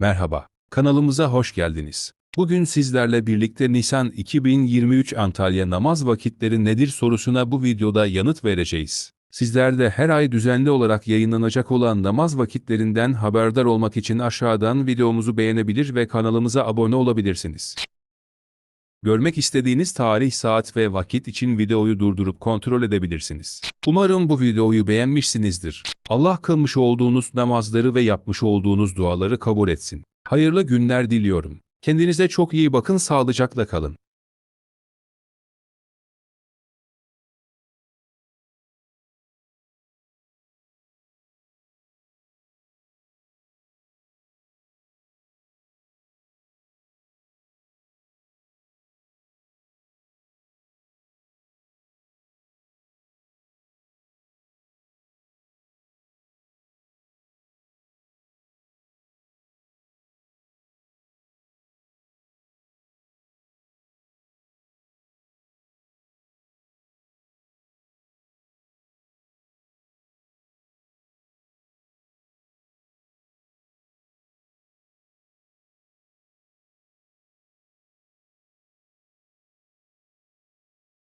Merhaba, kanalımıza hoş geldiniz. Bugün sizlerle birlikte Nisan 2023 Antalya namaz vakitleri nedir sorusuna bu videoda yanıt vereceğiz. Sizler de her ay düzenli olarak yayınlanacak olan namaz vakitlerinden haberdar olmak için aşağıdan videomuzu beğenebilir ve kanalımıza abone olabilirsiniz. Görmek istediğiniz tarih, saat ve vakit için videoyu durdurup kontrol edebilirsiniz. Umarım bu videoyu beğenmişsinizdir. Allah kılmış olduğunuz namazları ve yapmış olduğunuz duaları kabul etsin. Hayırlı günler diliyorum. Kendinize çok iyi bakın, sağlıcakla kalın.